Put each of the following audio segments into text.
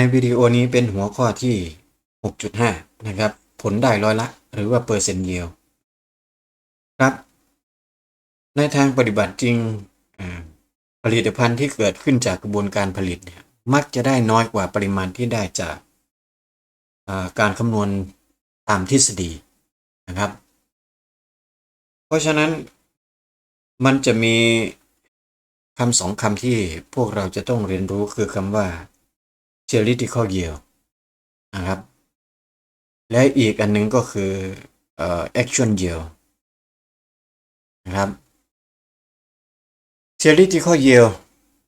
ในวิดีโอนี้เป็นหัวข้อที่ 6.5 นะครับ ผลได้ร้อยละ หรือว่าเปอร์เซ็นต์เยียวครับ ในทางปฏิบัติจริงผลิตภัณฑ์ที่เกิดขึ้นจากกระบวนการผลิตเนี่ยมักจะได้น้อยกว่าปริมาณที่ได้จากการคำนวณตามทฤษฎีนะครับ เพราะฉะนั้นมันจะมีคำสองคำที่พวกเราจะต้องเรียนรู้คือคำว่า theoretical yield นะครับ และอีกอันหนึงก็คือเอ่อ action yield นะครับ theoretical yield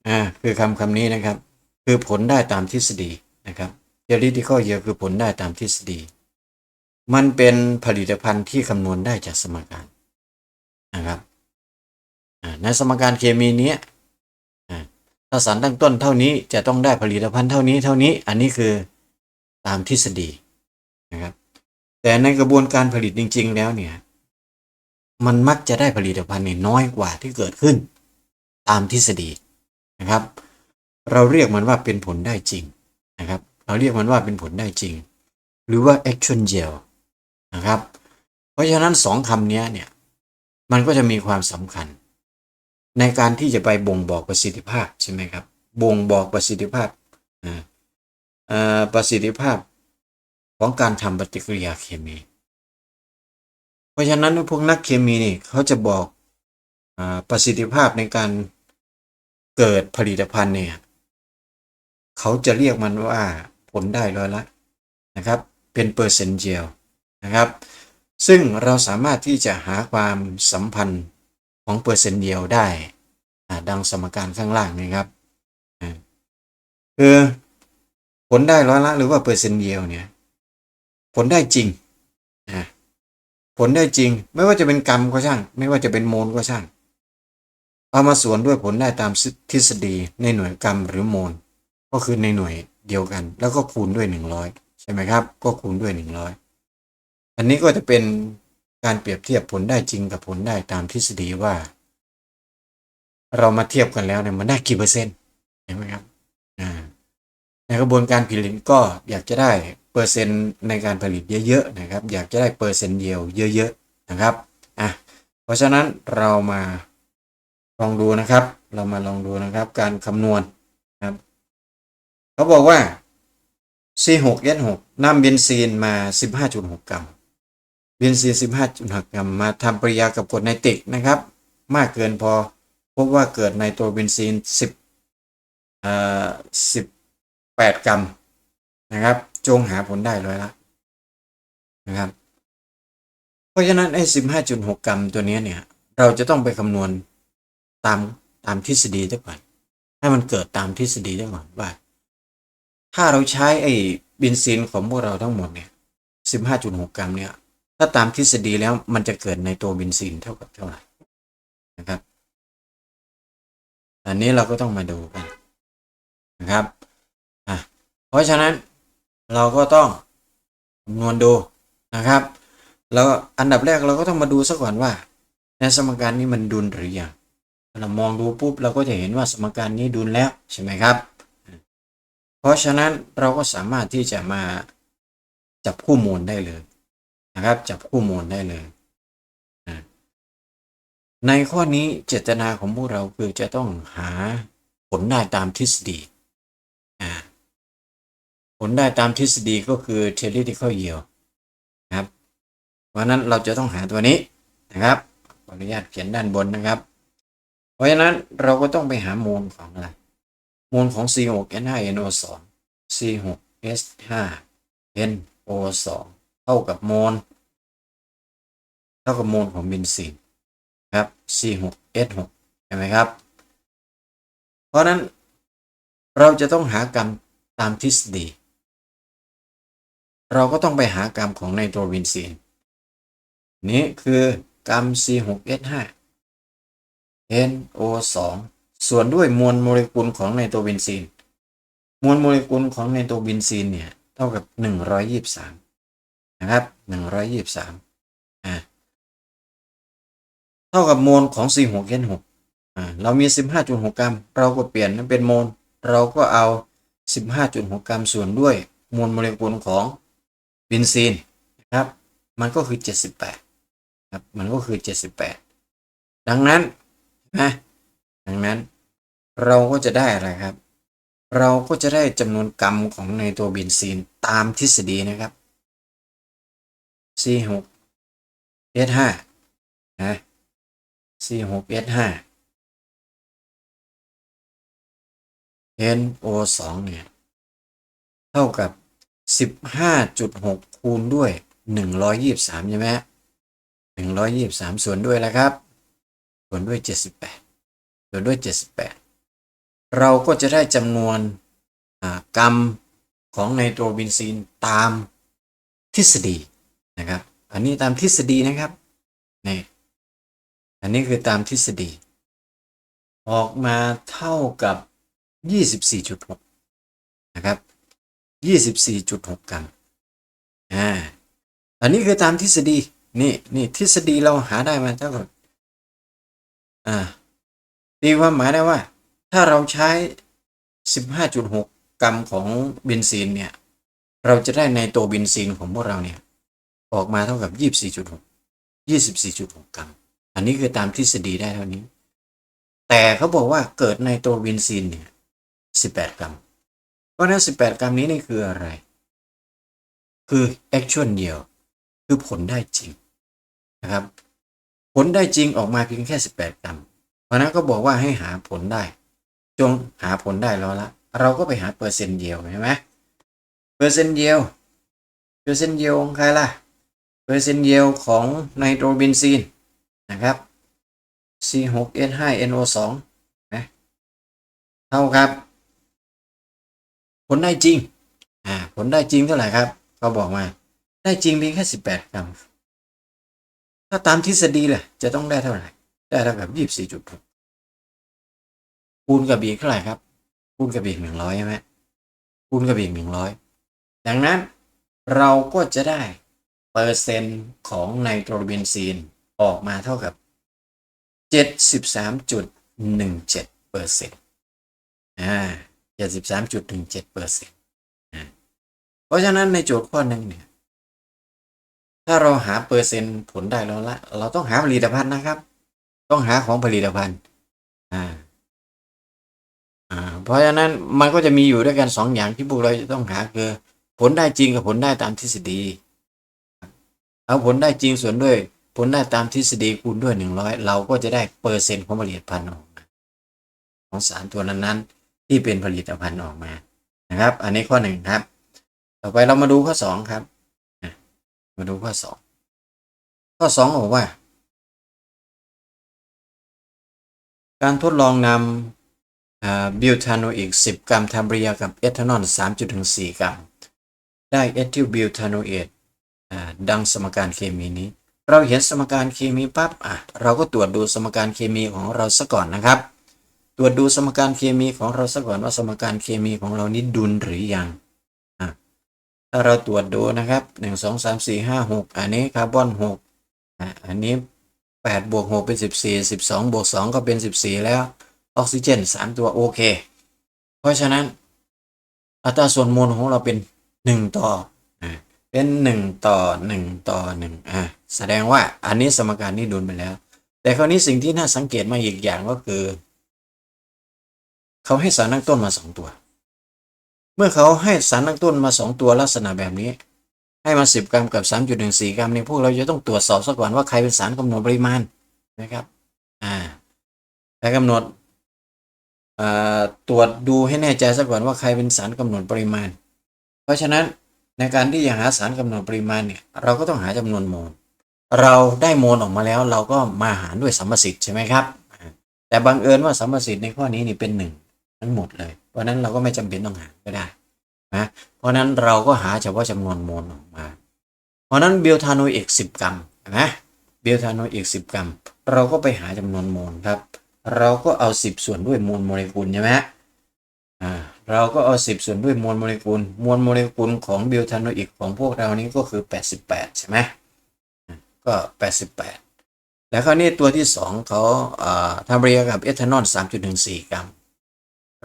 อ่าคือคำคำนี้นะครับ คือผลได้ตามทฤษฎีนะครับ theoretical yield คือผลได้ตามทฤษฎี มันเป็นผลิตภัณฑ์ที่คำนวณได้จากสมการนะครับในสมการเคมีเนี้ย ถ้าสารตั้งต้นเท่านี้จะต้องได้ผลิตภัณฑ์เท่านี้เท่านี้อันนี้คือตามทฤษฎีนะครับแต่ในกระบวนการผลิตจริง ๆ แล้วเนี่ย มันมักจะได้ผลิตภัณฑ์เนี่ยน้อยกว่าที่เกิดขึ้น ตามทฤษฎีนะครับ เราเรียกมันว่าเป็นผลได้จริงนะครับ เราเรียกมันว่าเป็นผลได้จริง หรือว่า action yield นะครับ เพราะฉะนั้นสองคำนี้เนี่ย มันก็จะมีความสำคัญ ในการที่จะไปบ่งบอกประสิทธิภาพใช่ไหมครับ บ่งบอกประสิทธิภาพอ่าประสิทธิภาพของการทำปฏิกิริยาเคมี เพราะฉะนั้นพวกนักเคมีนี่เขาจะบอกอาประสิทธิภาพในการเกิดผลิตภัณฑ์เนี่ยเขาจะเรียกมันว่าผลได้ร้อยละนะครับ เป็นเปอร์เซนต์เจียวนะครับ ซึ่งเราสามารถที่จะหาความสัมพันธ์ ของเปอร์เซ็นต์เดียวได้ดังสมการข้างล่างนะครับคือผลได้ร้อยละหรือว่าเปอร์เซ็นต์เดียวเนี่ย ผลได้จริงผลได้จริง ไม่ว่าจะเป็นกรรมก็ช่าง ไม่ว่าจะเป็นโมลก็ช่าง เอามาส่วนด้วยผลได้ตามทฤษฎีในหน่วยกรรมหรือโมลก็คือในหน่วยเดียวกัน แล้วก็คูณด้วย 100 ใช่ไหมครับ ก็คูณด้วย 100 อันนี้ก็จะเป็น การเปรียบเทียบผลได้จริงกับผลได้ตามทฤษฎีว่า เรามาเทียบกันแล้วเนี่ยมันได้กี่เปอร์เซ็นต์เห็นไหมครับในกระบวนการผลิตก็อยากจะได้เปอร์เซ็นต์ในการผลิตเยอะๆนะครับ อยากจะได้เปอร์เซ็นต์เดียวเยอะ ๆนะครับอะเพราะฉะนั้นเรามาลองดูนะครับ เรามาลองดูนะครับ การคำนวณนครับเขาบอกว่า C6H6 น้ำเบนซีนมา 15.6 กรัม เบนซีน 15.6 กรัมมาทำปฏิกิริยากับกรดไนตริกนะครับ มากเกินพอ พบว่าเกิดไนโตรเบนซีน 10อ่า18 กรัมนะครับ จงหาผลได้ร้อยละนะครับ เพราะฉะนั้นไอ้15.6 กรัมตัวนี้เนี่ย เราจะต้องไปคำนวณตามตามทฤษฎีด้วยก่อน ให้มันเกิดตามทฤษฎีได้ก่อนว่า ถ้าเราใช้ไอ้เบนซินของพวกเราทั้งหมดเนี่ย 15.6 กรัมเนี่ย ถ้าตามทฤษฎีแล้วมันจะเกิดในตัวเบนซินเท่ากับเท่าไหร่นะครับ อันนี้เราก็ต้องมาดูกันนะครับอะเพราะฉะนั้นเราก็ต้องคำนวณดูนะครับแล้วอันดับแรกเราก็ต้องมาดูซะก่อนว่า ในสมการนี้มันดุลหรือยังเรามองดูปุ๊บเราก็จะเห็นว่าสมการนี้ดุลแล้วใช่ไหมครับ เพราะฉะนั้นเราก็สามารถที่จะมาจับคู่มูลได้เลย นะครับ จับคู่มูลได้เลยนะในข้อนี้เจตนาของพวกเราคือจะต้องหาผลได้ตามทฤษฎีผลได้ตามทฤษฎีก็คือ theoretical yield นะครับ เพราะนั้นเราจะต้องหาตัวนี้นะครับขออนุญาตเขียนด้านบนนะครับ เพราะฉะนั้นเราก็ต้องไปหามูลของอะไรมูลของ C6H5NO2 C6H5NO2 เท่ากับมูลเท่ากับมูลของเบนซินครับ C6H6 ใช่ไหมครับ เพราะนั้นเราจะต้องหากรรมตามทฤษฎี เราก็ต้องไปหากรรมของไนโตรเบนซินนี้คือกรรม C6H5 NO2 ส่วนด้วยมวลโมเลกุลของไนโตรเบนซีน มวลโมเลกุลของไนโตรเบนซีนเนี่ย เท่ากับ 123 นะครับ123อ่าเท่ากับมวลของ C6H6 อ่าเรามี 15.6 กรัม เราก็เปลี่ยนนั้นเป็นโมลเราก็เอา 15.6 กรัมส่วนด้วยมวลโมเลกุลของเบนซีนนะครับ มันก็คือ 78ครับมันก็คือ 78 ดังนั้นนะดังนั้นเราก็จะได้อะไรครับ เราก็จะได้จำนวนกรัมของในตัวเบนซีนตามทฤษฎีนะครับ C6 S5 นะ C6 S5 NO2 เนี่ยเท่ากับ15.6คูณด้วย123ใช่ไหม123ส่วนด้วยแล้วครับ ส่วนด้วย78ส่วนด้วย78เราก็จะได้จำนวนอ่ากรัมของไนโตรบินซีนตามทฤษฎี นะครับ อันนี้ตามทฤษฎีนะครับนี่อันนี้คือตามทฤษฎี ออกมาเท่ากับ 24.6 นะครับ 24.6 กรัมอ่าอันนี้คือตามทฤษฎีนี่นี่ทฤษฎีเราหาได้มาเท่ากับอ่าตีความหมายได้ว่า ถ้าเราใช้ 15.6 กรัมของเบนซีนเนี่ย เราจะได้ในตัวเบนซีนของพวกเราเนี่ย ออกมาเท่ากับ 24.6 24.6 กรัม อันนี้คือตามทฤษฎีได้เท่านี้ แต่เขาบอกว่าเกิดในตัวเบนซีนเนี่ย 18 กรัม เพราะนั้น18 กรัมนี้นี่คืออะไร คือ actual yield คือผลได้จริงนะครับ ผลได้จริงออกมาเพียงแค่ 18 กรัม เพราะนั้นก็บอกว่าให้หาผลได้ จงหาผลได้แล้วละ เราก็ไปหาเปอร์เซ็นต์เดียวใช่ไหมเปอร์เซ็นต์เดียว เปอร์เซ็นต์เดียวของใครล่ะ เปอร์เซนต์เดียวของไนโตรเบนซีนนะครับ C6H5NO2 นะเท่าครับ ผลได้จริงอ่าผลได้จริงเท่าไหร่ครับ เขาบอกมา ได้จริงเพียงแค่18 กรัม ถ้าตามทฤษฎีล่ะ จะต้องได้เท่าไหร่ ได้เท่ากับ24.6คูณกับอีกเท่าไหร่ครับ คูณกับอีก100ใช่ไหมคูณกับอีก100 ดังนั้นเราก็จะได้ เปอร์เซ็นต์ของไนโตรเบนซีนออกมาเท่ากับ 73.17เปอร์เซ็นต์อ่า73.17เปอร์เซ็นต์เพราะฉะนั้นในโจทย์ข้อหนึ่งเนี่ย ถ้าเราหาเปอร์เซ็นต์ผลได้แล้วละ เราต้องหาผลิตภัณฑ์นะครับ ต้องหาของผลิตภัณฑ์ อ่าอ่าเพราะฉะนั้นมันก็จะมีอยู่ด้วยกันสองอย่างที่พวกเราจะต้องหาคือ ผลได้จริงกับผลได้ตามทฤษฎี เอาผลได้จริงส่วนด้วย ผลได้ตามทฤษฎีคูณด้วยหนึ่งร้อยเราก็จะได้เปอร์เซ็นต์ของผลิตภัณฑ์ออกมาของสารตัวนั้นๆที่เป็นผลิตภัณฑ์ออกมานะครับ อันนี้ข้อหนึ่งครับ ต่อไปเรามาดูข้อสองครับมาดูข้อสองข้อสองบอกว่า การทดลองนำบิวทาโนอีก 10 กรัมทำปฏิกิริยกับเอทานอล3.4 กรัม ได้เอทิลบิวทาโนเอท ดังสมการเคมีนี้ เราเห็นสมการเคมีปั๊บอะเราก็ตรวจดูสมการเคมีของเราซะก่อนนะครับ ตรวจดูสมการเคมีของเราซะก่อนว่าสมการเคมีของเรานี้ดุลหรือยังอะถ้าเราตรวจดูนะครับ1 2 3 4 5 6อันนี้คาร์บอน6อะอันนี้8บวก6เป็น14 12บวก2ก็เป็น14แล้วออกซิเจน3ตัวโอเค เพราะฉะนั้นอัตราส่วนมวลของเราเป็น1ต่ออะ เป็น 1 ต่อ 1 ต่อ 1 อะ แสดงว่าอันนี้สมการนี้โดุลไปแล้ว แต่คราวนี้สิ่งที่น่าสังเกตมาอีกอย่างก็คือ เขาให้สารตั้งต้นมาสองตัว เมื่อเขาให้สารตั้งต้นมาสองตัวลักษณะแบบนี้ ให้มาสิบกรัมกับสามจุดหนึ่งสี่กรัมเนี่ยพวกเราจะต้องตรวจสอบซะก่อนว่าใครเป็นสารกำหนดปริมาณนะครับ อ่าแต่กำหนดอ่าตรวจดูให้แน่ใจซะก่อนว่าใครเป็นสารกำหนดปริมาณ เพราะฉะนั้น ในการที่จะหาสารกำหนดปริมาณเนี่ยเราก็ต้องหาจำนวนโมล เราได้โมลออกมาแล้วเราก็มาหารด้วยสัมประสิทธิ์ใช่ไหมครับ แต่บังเอิญว่าสัมประสิทธิ์ในข้อนี้นี่เป็นหนึ่งทั้งหมดเลย เพราะนั้นเราก็ไม่จำเป็นต้องหารก็ได้นะเพราะฉะนั้นเราก็หาเฉพาะจำนวนโมลออกมา เพราะนั้นเบลทาโนเอกสิบกรัมนะเบลทาโนเอกสิบกรัม เราก็ไปหาจำนวนโมลครับ เราก็เอาสิบส่วนด้วยมวลโมเลกุลใช่ไหมอ่า เราก็เอาสิบส่วนด้วยมวลโมเลกุล มวลโมเลกุลของเบลทาโนเอกของพวกเรานี้ก็คือแปดสิบแปดใช่ไหมก็แปดสิบแปดแล้วคราวนี้ตัวที่สองเขาทำปฏิกิริยกับเอทานอลสามจุดหนึ่งสี่กรัม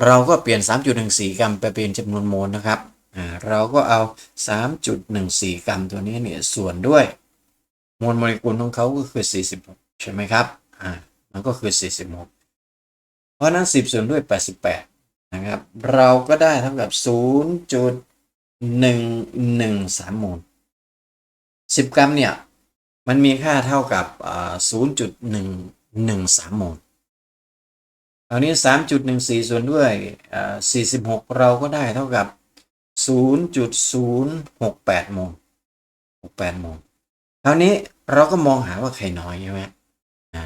เราก็เปลี่ยน 3.14 กรัมไปเป็นจำนวนโมลนะครับ เราก็เอา 3.14 กรัมตัวนี้เนี่ยส่วนด้วย มวลโมเลกุลของเขาก็คือ 46 ใช่ไหมครับ อ่า มันก็คือ 46 เพราะฉะนั้น 10 ส่วนด้วย 88 นะครับ เราก็ได้เท่ากับ 0.113โมล10 กรัมเนี่ย มันมีค่าเท่ากับ 0.113โมลคราวนี้ 3.14 ส่วนด้วย 46 เราก็ได้เท่ากับ 0.068โมล68โมลคราวนี้เราก็มองหาว่าใครน้อยใช่ไหมอ่า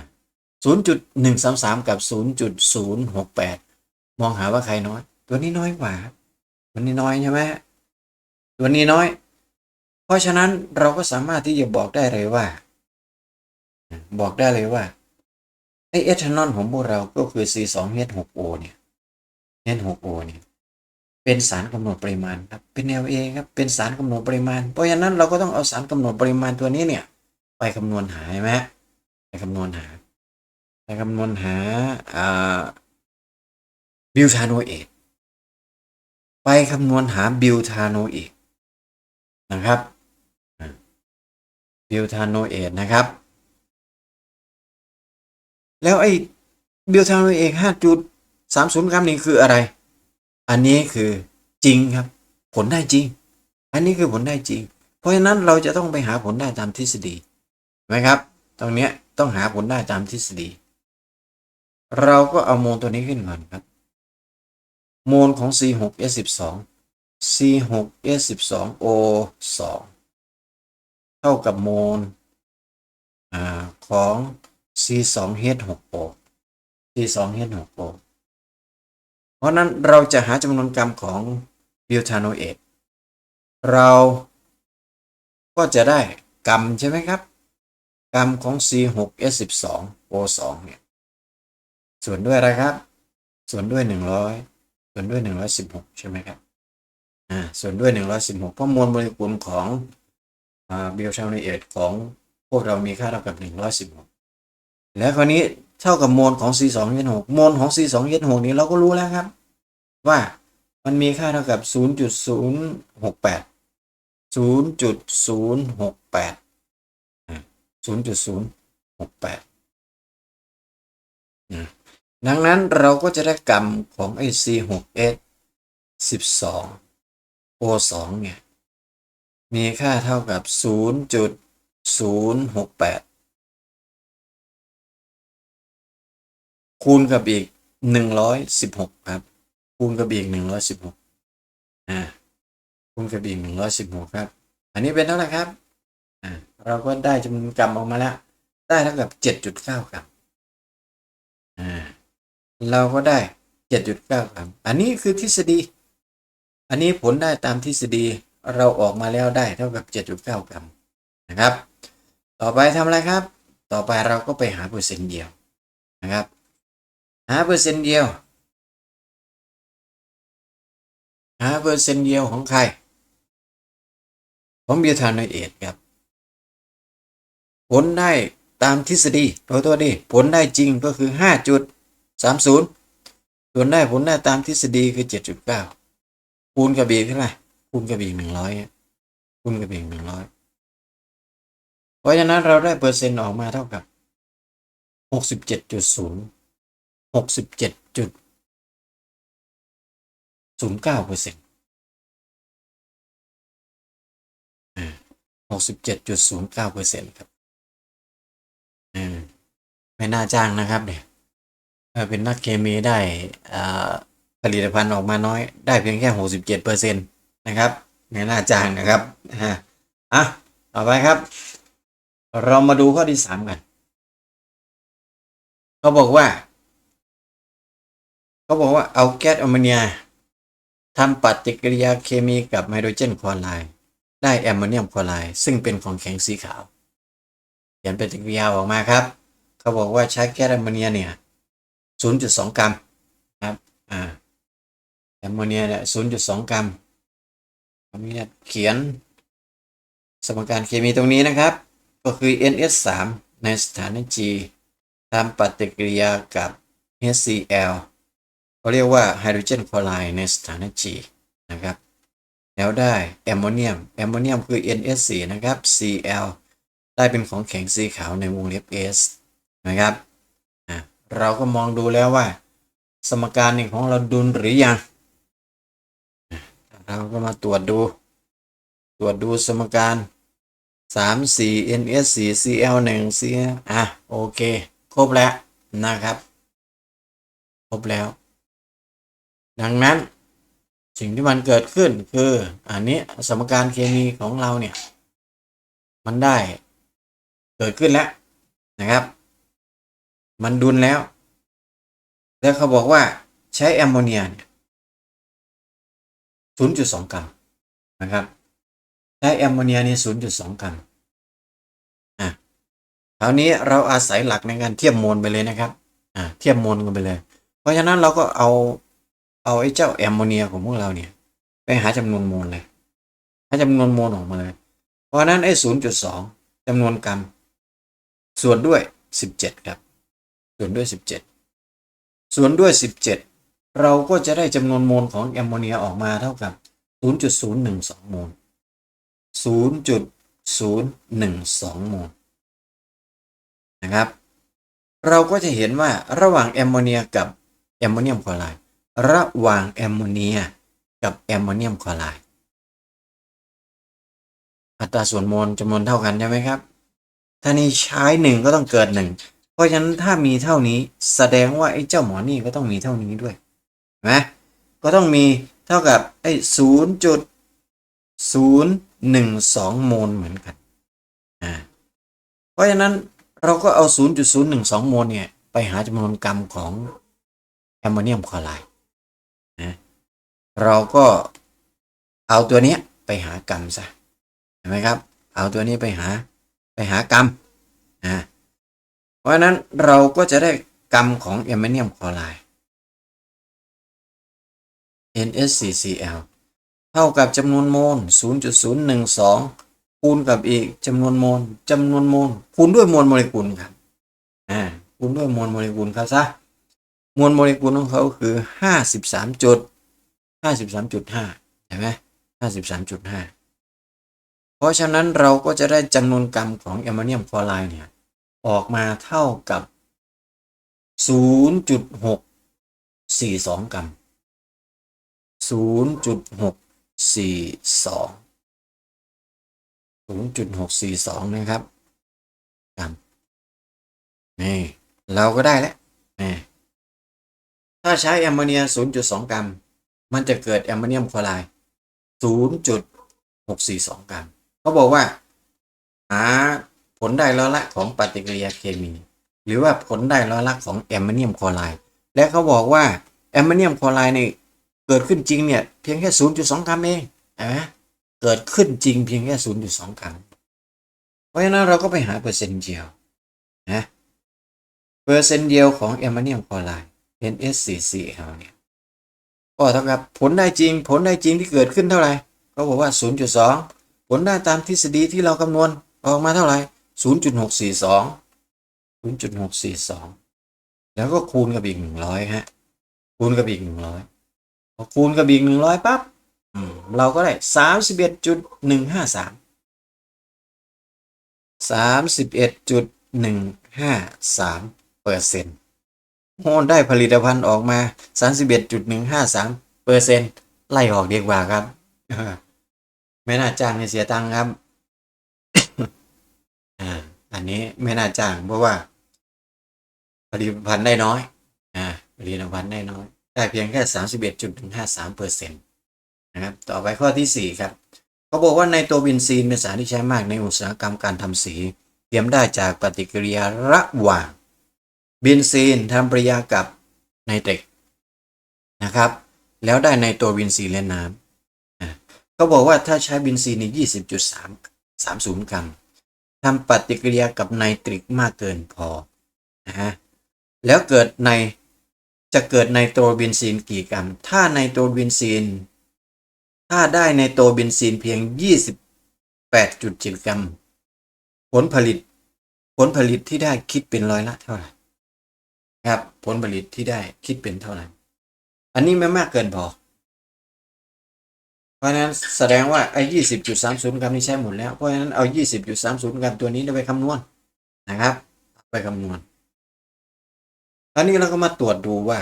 0.133กับ0.068 มองหาว่าใครน้อย ตัวนี้น้อยกว่าตัวนี้น้อยใช่ไหมตัวนี้น้อย เพราะฉะนั้นเราก็สามารถที่จะบอกได้เลยว่า บอกได้เลยว่าไอเอทานอลของพวกเราก็คือ C2H6O เนี่ย H6O เนี่ยเป็นสารกำหนดปริมาณครับเป็น LA ครับเป็นสารกำหนดปริมาณ เพราะฉะนั้นเราก็ต้องเอาสารกำหนดปริมาณตัวนี้เนี่ย ไปคำนวณหาใช่ไหมไปคำนวณหา ไปคำนวณหาอ่า บิวทาโนเอทไปคำนวณหาบิวทาโนเอทนะครับบิวทาโนเอทนะครับ แล้วไอ้บิวทาโนเอทห้าจุดสามศูนย์กรัมนี่คืออะไร อันนี้คือจริงครับ ผลได้จริง อันนี้คือผลได้จริง เพราะฉะนั้นเราจะต้องไปหาผลได้ตามทฤษฎีไหมครับ ตรงเนี้ยต้องหาผลได้ตามทฤษฎี เราก็เอาโมลตัวนี้ขึ้นก่อนครับ โมลของ C6S12 C6S12O2 เท่ากับโมลอของ C2H6O C2H6O เพราะนั้นเราจะหาจำนวนกรัมของบิวทาโนเอทเราก็จะได้กรัมใช่ไหมครับ กรัมของ C6S12O2 เนี่ยส่วนด้วยอะไรครับ ส่วนด้วย 100 ส่วนด้วย116ใช่ไหมครับอ่าส่วนด้วย116เพราะมวลโมเลกุลของอ่าบิวทาโนเอทของพวกเรามีค่าเท่ากับ116แล้วคราวนี้เท่ากับโมลของ C2H6 โมลของ C2H6 นี้เราก็รู้แล้วครับ ว่ามันมีค่าเท่ากับ 0.068 0.068 0.068นะ ดังนั้นเราก็จะได้กรรมของ ไอ้ C6S 12 O2 เนี่ย มีค่าเท่ากับ 0.068 คูณกับอีก 116 ครับ คูณกับอีก 116 อ่า คูณกับอีก 116 ครับ อันนี้เป็นเท่าไหร่ครับ อ่า เราก็ได้จำนวนกรัมออกมาแล้ว ได้เท่ากับ 7.9 กรัม เราก็ได้ 7.9กรัมอันนี้คือทฤษฎี อันนี้ผลได้ตามทฤษฎีเราออกมาแล้วได้เท่ากับ 7.9 กรัมนะครับ ต่อไปทำอะไรครับ ต่อไปเราก็ไปหาเปอร์เซ็นต์เดียวนะครับ หาเปอร์เซ็นต์เดียว หาเปอร์เซ็นต์เดียวของใคร ของบิวทาโนเอทครับ ผลได้ตามทฤษฎีตัวตัวดีผลได้จริงก็คือ 5 จุด 5.30 ส่วนได้ผลได้ตามทฤษฎีคือ 7.9 คูณกับบีเท่าไหร่คูณกับบีก100คูณกับบีก100เพราะฉะนั้นเราได้เปอร์เซ็นต์ออกมาเท่ากับ 67.0 67.09เปอร์เซ็นต์หกสิบเจ็ดจุดศูนย์เก้าเปอร์เซ็นต์ครับอืมไม่น่าจ้างนะครับเนี่ย ถ้าเป็นนักเคมีได้อ่าผลิตภัณฑ์ออกมาน้อย ได้เพียงแค่หกสิบเจ็ดเปอร์เซ็นต์นะครับไม่น่าจ้างนะครับฮะอะต่อไปครับ เรามาดูข้อที่สามกันเขาบอกว่าเขาบอกว่าเอาแก๊สแอมโมเนียทำปฏิกิริยาเคมีกับไฮโดรเจนคลอไรด์ได้แอมโมเนียมคลอไรด์ซึ่งเป็นของแข็งสีขาวเขียนปฏิกิริยาออกมาครับ เขาบอกว่าใช้แก๊สแอมโมเนียเนี่ย 0.2 กรัมครับอ่าแอมโมเนียเนี่ย0.2 กรัมขออนุญาตเขียนสมการเคมีตรงนี้นะครับ ก็คือ NS3 ในสถานะ G ทำปฏิกิริยากับ HCl เขาเรียกว่าไฮโดรเจนคลอไรด์ในสถานะ G นะครับ แล้วได้แอมโมเนียม แอมโมเนียมคือ NS4 นะครับ Cl ได้เป็นของแข็งสีขาวในวงเล็บ S นะครับ เราก็มองดูแล้วว่า สมการนี่ของเราดุลหรือยังเราก็มาตรวจดู ตรวจดูสมการ3 4 NS 4 Cl 1 Cl อะโอเค ครบแล้วนะครับ ครบแล้ว ดังนั้นสิ่งที่มันเกิดขึ้นคืออันนี้สมการเคมีของเราเนี่ย มันได้เกิดขึ้นแล้วนะครับ มันดุลแล้ว แล้วเขาบอกว่าใช้แอมโมเนียเนี่ย0.2กรัมนะครับ ใช้แอมโมเนียนี่ย0.2กรัมอะคราวนี้เราอาศัยหลักในการเทียบมวลไปเลยนะครับ อะเทียบมวลกันไปเลย เพราะฉะนั้นเราก็เอาเอาไอ้เจ้าแอมโมเนียของพวกเราเนี่ย ไปหาจำนวนมวลเลย หาจำนวนมวลออกมาเลย เพราะฉะนั้นไอ้0.2จำนวนกรัมส่วนด้วย17ครับ ส่วนด้วย 17 ส่วนด้วย 17 เราก็จะได้จำนวนโมลของแอมโมเนียออกมาเท่ากับ 0.012 โมล 0.012 โมลนะครับ เราก็จะเห็นว่าระหว่างแอมโมเนียกับแอมโมเนียมคลอไรด์ระหว่างแอมโมเนียกับแอมโมเนียมคลอไรด์อัตราส่วนโมลจำนวนเท่ากันใช่ไหมครับ ถ้านี่ใช้หนึ่งก็ต้องเกิดหนึ่ง ราะฉะนั้นถ้ามีเท่านี้แสดงว่าไอ้เจ้าหมอนี่ก็ต้องมีเท่านี้ด้วยนไหมก็ต้องมีเท่ากับไอ้ศูนย์จุดศูนย์หนึ่งสองโมลเหมือนกันอ่าเพราะฉะนั้นเราก็เอา 0.012 โมลเนี่ย ไปหาจำนวนกรัมของแอมโมเนียมคลอไรด์นะเราก็เอาตัวเนี้ยไปหากรัมซะเห็นไหมครับ เอาตัวนี้ไปหาไปหากรัมอ่า เพราะฉะนั้นเราก็จะได้กรัมของแอมโมเนียมคลอไรด์ NaCCl เท่ากับจำนวนโมล 0.012 คูณกับอีกจำนวนโมลจำนวนโมลคูณด้วยมวลโมเลกุลครับอ่าคูณด้วยมวลโมเลกุลครับซะมวลโมเลกุลของเขาคือ 53จุด53.5เห็นไหม53.5 เพราะฉะนั้นเราก็จะได้จำนวนกรัมของแอมโมเนียมคลอไรด์เนี่ย ออกมาเท่ากับ 0.642 กรัม 0.642 0.642 นะครับกรัมนี่เราก็ได้แล้วนี่ถ้าใช้แอมโมเนีย 0.2 กรัม มันจะเกิดแอมโมเนียมคลอไรด์0.642 กรัม เขาบอกว่าหา ผลได้ร้อละของปฏิกิริยาเคมี หรือว่าผลได้ร้อละของแอมโมเนียมคลอไรด์และเขาบอกว่าแอมโมเนียมคลอไรด์เนี่ยเกิดขึ้นจริงเนี่ยเพียงแค่ 0.2 กรัมเองนะเกิดขึ้นจริงเพียงแค่ 0.2 กรัม เพราะฉะนั้นเราก็ไปหาเปอร์เซ็นต์เดียวนะเปอร์เซ็นต์เดียวของแอมโมเนียมคลอไรด์ NaCCl เนี่ยก็เท่ากับผลได้จริง ผลได้จริงที่เกิดขึ้นเท่าไหร่เขาบอกว่า 0.2 ผลได้ตามทฤษฎีที่เราคำนวณออกมาเท่าไหร่ 0.642 0.642 แล้วก็คูณกับอีก 100 ฮะ คูณกับอีก 100 พอคูณกับอีก 100 ปั๊บเราก็ได้ 31.153 31.153เปอร์เซ็นต์โอ้ได้ผลิตภัณฑ์ออกมา 31.153เปอร์เซ็นต์ไล่ออกดีกว่าครับ ไม่น่าจ้างให้เสียตังค์ครับ อ่าอันนี้ไม่น่าจ้างเพราะว่าผลิตภัณฑ์ได้น้อยอ่าผลิตภัณฑ์ได้น้อย ได้เพียงแค่31.153เอ็ดจุดถึงห้าสามเปอร์เซ็นต์นะครับต่อไปข้อที่4ครับเขาบอกว่าไนโตรบินซีนเป็นสารที่ใช้มากในอุตสาหกรรมการทำสีเตรียมได้จากปฏิกิริยาระหว่างบินซีนทำปฏิกิริยากับไนเตรกนะครับ แล้วได้ไนโตรบินซีนและน้ำเขาบอกว่าถ้าใช้บินซีนใน20.3 30กรัม ทำปฏิกิริยากับไนตริกมากเกินพอนะฮะแล้วเกิดในจะเกิดไนโตรบินซีนกี่กรัม ถ้าไนโตรบินซีน ถ้าได้ไนโตรบินซีนเพียง 28.7 กรัม ผลผลิต ผลผลิตที่ได้คิดเป็นร้อยละเท่าไหร่ครับ ผลผลิตที่ได้คิดเป็นเท่าไหร่ อันนี้ไม่มากเกินพอ เพราะฉะนั้นแสดงว่าไอ้ยี่สิบจุดสามศูนย์กรัมนี่ใช้หมดแล้วเพราะฉะนั้นเอายี่สิบจุดสามศูนย์กรัมตัวนี้ไปคำนวณนะครับ ไปคำนวณคราวนี้เราก็มาตรวจดูว่า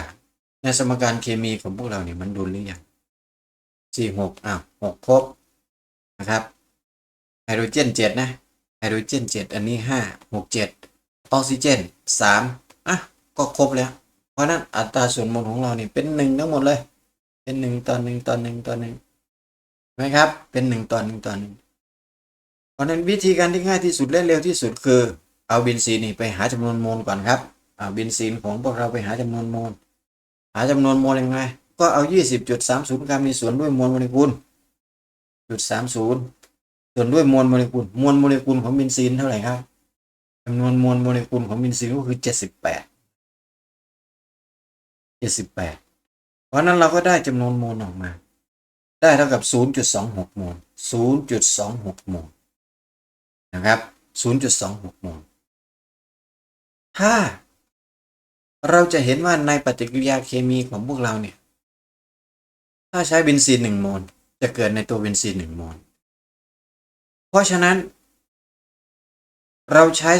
ในสมการเคมีของพวกเราเนี่ยมันดุลหรือยังสี่หกอะหกครบนะครับไฮโดรเจนเจ็ดนะไฮโดรเจนเจ็ดอันนี้ห้าหกเจ็ดออกซิเจนสามอะก็ครบแล้ว เพราะนั้นอัตราส่วนมวลของเราเนี่ยเป็นหนึ่งทั้งหมดเลย เป็นหนึ่งต่อหนึ่งต่อหนึ่งต่อหนึ่ง ไหมครับ เป็นหนึ่งต่อหนึ่งต่อหนึ่งเพราะนั้นวิธีการที่ง่ายที่สุดและเร็วที่สุดคือเอาบินซีนนี่ไปหาจำนวนโมลก่อนครับเอาบินซีนของพวกเราไปหาจำนวนโมล หาจำนวนโมลยังไง ก็เอา 20.30 กรัมมีส่วนด้วยมวลโมเลกุลจุด30ส่วนด้วยมวลโมเลกุลมวลโมเลกุลของเบนซีนเท่าไหร่ครับจำนวนมวลโมเลกุลของเบนซีนก็คือ 78 78 เพราะฉะนั้นเราก็ได้จำนวนโมลออกมา ได้เท่ากับ 0.26โมล0.26โมลนะครับ 0.26โมลถ้าเราจะเห็นว่าในปฏิกิริยาเคมีของพวกเราเนี่ย ถ้าใช้เบนซีนหนึ่งโมลจะเกิดในตัวเบนซีนหนึ่งโมล เพราะฉะนั้น เราใช้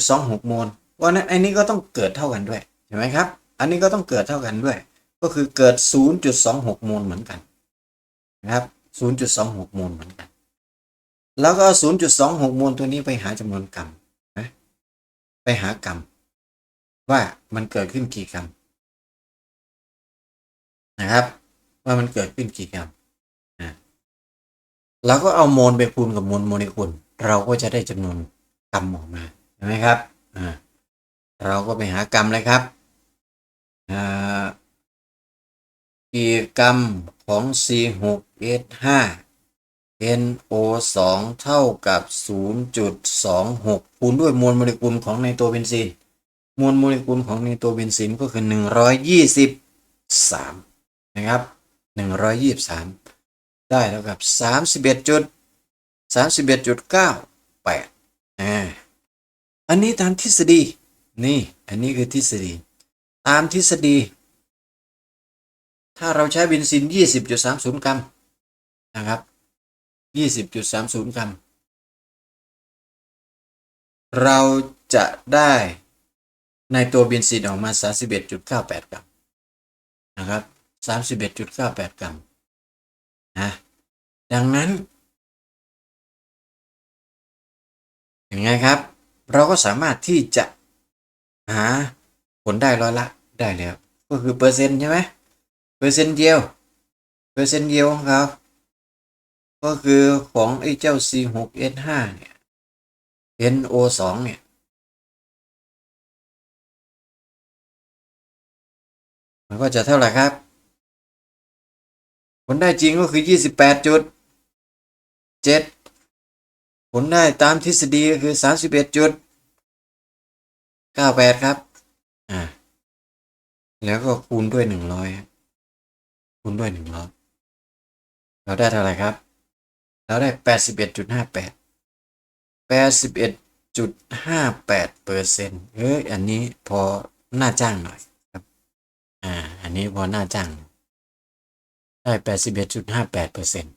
0.26โมลเพราะนั้นไอ้นี้ก็ต้องเกิดเท่ากันด้วย เห็นไหมครับ อันนี้ก็ต้องเกิดเท่ากันด้วย ก็คือเกิด 0.26โมลเหมือนกัน นะครับ 0.26โมลเหมือนกัน แล้วก็ 0.26โมลตัวนี้ไปหาจำนวนกรัมนะไปหากรัมว่ามันเกิดขึ้นกี่กรัมนะครับ ว่ามันเกิดขึ้นกี่กรัมนะเราก็เอาโมลไปคูณกับโมลโมเลกุลเราก็จะได้จำนวนกรัมออกมาเห็นไหมครับอ่าเราก็ไปหากรัมเลยครับอ่ากี่กรัม ของ C6H5 NO2 เท่ากับ 0.26 คูณด้วยมวลโมเลกุลของไนโตรเบนซีนมวลโมเลกุลของไนโตรเบนซินก็คือ 123 นะครับ 123 ได้เท่ากับ 31จุด31.98อ่าอันนี้ตามทฤษฎี นี่ อันนี้คือทฤษฎี ตามทฤษฎี ถ้าเราใช้เบนซิน 20.30 กรัมนะครับ 20.30 กรัม เราจะได้ในตัวเบนซินออกมา 31.98 กรัมนะครับ 31.98 กรัมนะดังนั้นยังไงครับ เราก็สามารถที่จะหาผลได้ร้อยละได้แล้ว ก็คือเปอร์เซ็นต์ใช่ไหม เปอร์เซ็นต์เดียว เปอร์เซ็นต์เดียวของเขาก็คือของไอ้เจ้า C6H5 เนี่ย NO2 เนี่ยมันก็จะเท่าไหร่ครับ ผลได้จริงก็คือ 28จุด7ผลได้ตามทฤษฎีก็คือ 31จุด98 ครับ อ่า แล้วก็คูณด้วย 100 คูณด้วย100เราได้เท่าไหร่ครับ เราได้81.58 81.58เปอร์เซ็นต์เฮ้ยอันนี้พอหน่าจ้างหน่อยอ่า อันนี้พอหน้าจ้าง ได้แปดสิบเอ็ดจุดห้าแปดเปอร์เซ็นต์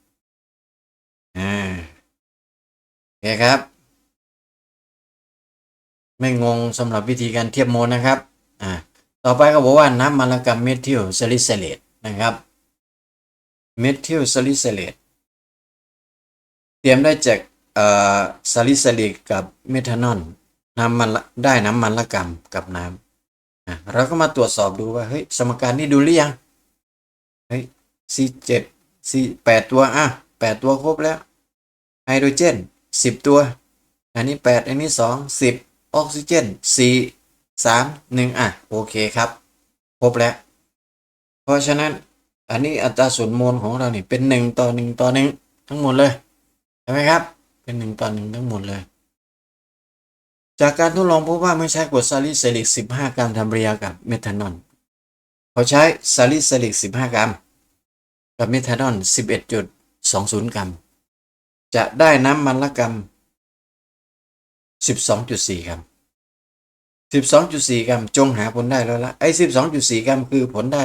อ่าโอเคครับ ไม่งงสำหรับวิธีการเทียบโมลนะครับ อ่า ต่อไปก็บอกว่าน้ำมันละกับเมทิลซาลิซิเลตนะครับ เมทิลซาลิซิเลตเตรียมได้จากซาลิซิลิกกับเมทานอลน้ำมันได้น้ำมันละกรัมกับน้ำเราก็มาตรวจสอบดูว่าเฮ้ยสมการนี้ดูหรือยังเฮ้ย C เจ็ด C แปดตัวอะแปดตัวครบแล้วไฮโดรเจนสิบตัว อันนี้แปดอันนี้สองสิบออกซิเจนสี่สามหนึ่งอะ โอเคครับ ครบแล้ว เพราะฉะนั้น อันนี้อัตราส่วนมวลของเราเนี่เป็นหนึ่งต่อหนึ่งต่อหนึ่งทั้งหมดเลยใช่ไหมครับ เป็นหนึ่งต่อหนึ่งทั้งหมดเลย จากการทดลองพบว่าเมื่อใช้กรดซาลิซิลิก 15 กรัมทำปฏิกิริยากับเมทานอลเขาใช้ซาลิซิลิก 15 กรัม กับเมทานอล 11.20 กรัม จะได้น้ำมันละกรัม 12.4 กรัม12.4 กรัม จงหาผลได้แล้วละไอ้ 12.4 กรัมคือผลได้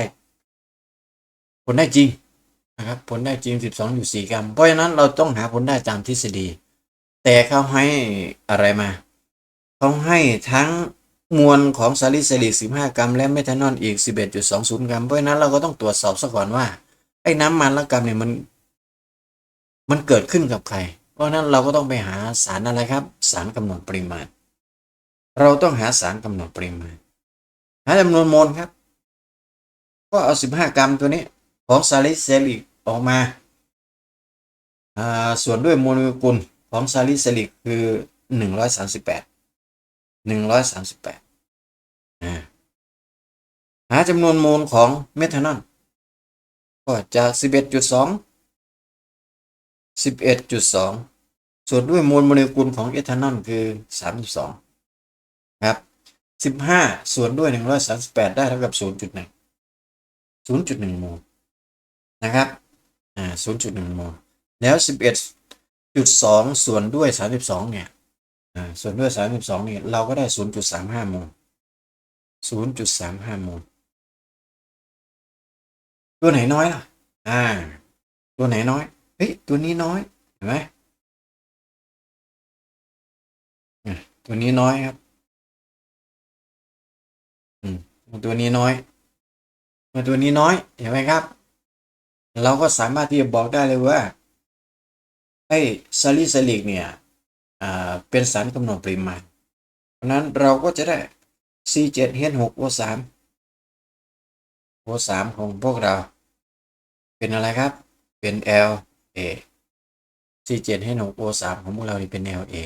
ผลได้จริงนะครับผลได้จริง 12.4กรัม เพราะฉะนั้นเราต้องหาผลได้ตามทฤษฎี แต่เขาให้อะไรมาเขาให้ทั้งมวลของซาลิซิลิก 15 กรัม และเมทานอลอีก 11.20 กรัม เพราะฉะนั้นเราก็ต้องตรวจสอบซะก่อนว่าไอ้น้ำมันละกรัมเนี่ยมัน มันเกิดขึ้นกับใคร เพราะฉะนั้นเราก็ต้องไปหาสารอะไรครับ สารกำหนดปริมาณ เราต้องหาสารกำหนดปริมาณหาจำนวนโมลครับ ก็เอา 15 กรัมตัวนี้ ของซาลิเซลิกออกมาส่วนด้วยโมเลกุลของซาลิเซลิกคือ 138 138หาจำนวนโมลของเมทานอลก็จาก11.2 11.2 ส่วนด้วยมวลโมเลกุลของเอทานอลคือ 32 ครับ 15 ส่วนด้วย 138 ได้เท่ากับ 0.1 0.1โมล นะครับอ่า0.1โมลแล้ว11.2ส่วนด้วย32เนี่ยอ่าส่วนด้วย32เนี่ยเราก็ได้0.35โมล0.35โมลตัวไหนน้อยล่ะ อ่า ตัวไหนน้อย เฮ้ย ตัวนี้น้อย เห็นไหมตัวนี้น้อยครับ อืมตัวนี้น้อย มาตัวนี้น้อย เห็นไหมครับ เราก็สามารถที่จะบอกได้เลยว่าไอ้ซาลิซิลิกเนี่ยเป็นสารกำหนดปริมาณ เพราะนั้นเราก็จะได้ C7H6O3 O3 ของพวกเรา เป็นอะไรครับ เป็น LA C7H6O3 ของพวกเราเป็น LA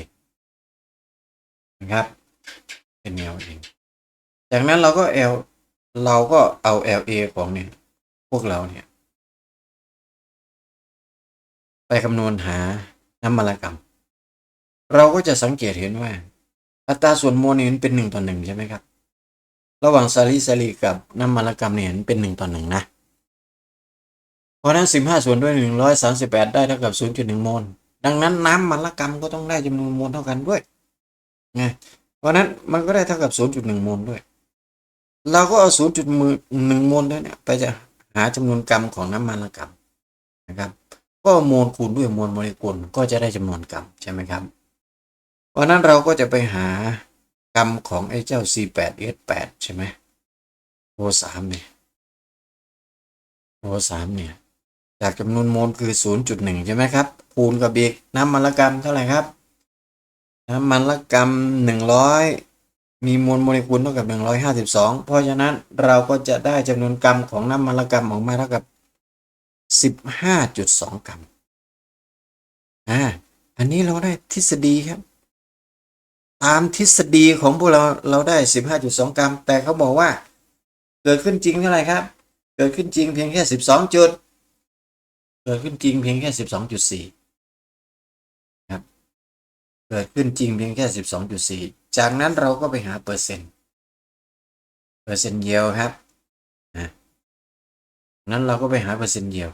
นะครับ เป็น LA จากนั้นเราก็ L เราก็เอา LA ของเนี่ยพวกเราเนี่ย ไปคำนวณหาน้ำมันละกรรม เราก็จะสังเกตเห็นว่า อัตราส่วนโมลนี่เป็นหนึ่งต่อหนึ่งใช่ไหมครับ ระหว่างซาลิซิลิกกับน้ำมันละกรรมเนี่ยเป็นหนึ่งต่อหนึ่งนะเพราะนั้นสิบห้าส่วนด้วยหนึ่งร้อยสามสิบแปดได้เท่ากับศูนย์จุดหนึ่งโมลดังนั้นน้ำมันละกรรมก็ต้องได้จำนวนโมลเท่ากันด้วยไงเพราะนั้นมันก็ได้เท่ากับศูนย์จุดหนึ่งโมลด้วย เราก็เอาศูนย์จุดหนึ่งโมลด้วยเนี่ยไปจะหาจำนวนกรัมของน้ำมันละกรัมนะครับ ก็โมลคูณด้วยมวลโมเลกุลก็จะได้จำนวนกรัมใช่ไหมครับ เพราะนั้นเราก็จะไปหากรัมของไอ้เจ้า C8S8 ใช่ไหม O3 เนี่ย O3 เนี่ย จากจำนวนโมลคือ 0.1 ใช่ไหมครับ คูณกับอีกน้ำมันละกรัมเท่าไหร่ครับ น้ำมันละกรัม 100 มีมวลโมเลกุลเท่ากับ 152 เพราะฉะนั้นเราก็จะได้จำนวนกรัมของน้ำมันละกรัมออกมาเท่ากับ 15.2 กรัม อ่า อันนี้เราได้ทฤษฎีครับ ตามทฤษฎีของพวกเราเราได้ 15.2 กรัม แต่เขาบอกว่า เกิดขึ้นจริงเท่าไหร่ครับ เกิดขึ้นจริงเพียงแค่ 12 จุด เกิดขึ้นจริงเพียงแค่ 12.4 ครับ เกิดขึ้นจริงเพียงแค่ 12.4 จากนั้นเราก็ไปหาเปอร์เซ็นต์ เปอร์เซ็นต์เยียวครับ นะ นั้นเราก็ไปหาเปอร์เซ็นต์เยียว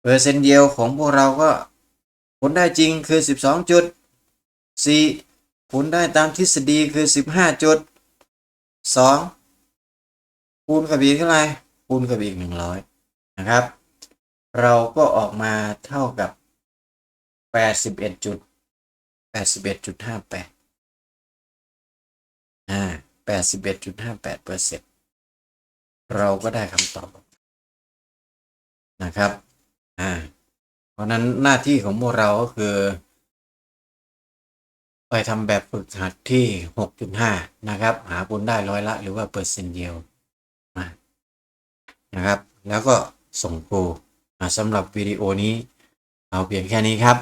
เปอร์เซ็นต์เยียวของพวกเราก็ผลได้จริงคือ 12จุด4ผลได้ตามทฤษฎีคือ 15จุด2คูณกับอีกเท่าไหร่คูณกับอีก 100 นะครับ เราก็ออกมาเท่ากับ 81จุด81.58อ่า81.58เปอร์เซ็นต์เราก็ได้คำตอบนะครับ อ่า เพราะนั้นหน้าที่ของพวกเราก็คือ ไปทำแบบฝึกหัดที่ 6.5 นะครับ หาผลได้ร้อยละ หรือว่าเปอร์เซ็นต์เดียวนะครับ แล้วก็ส่งครูสำหรับวิดีโอนี้ เอาเพียงแค่นี้ครับ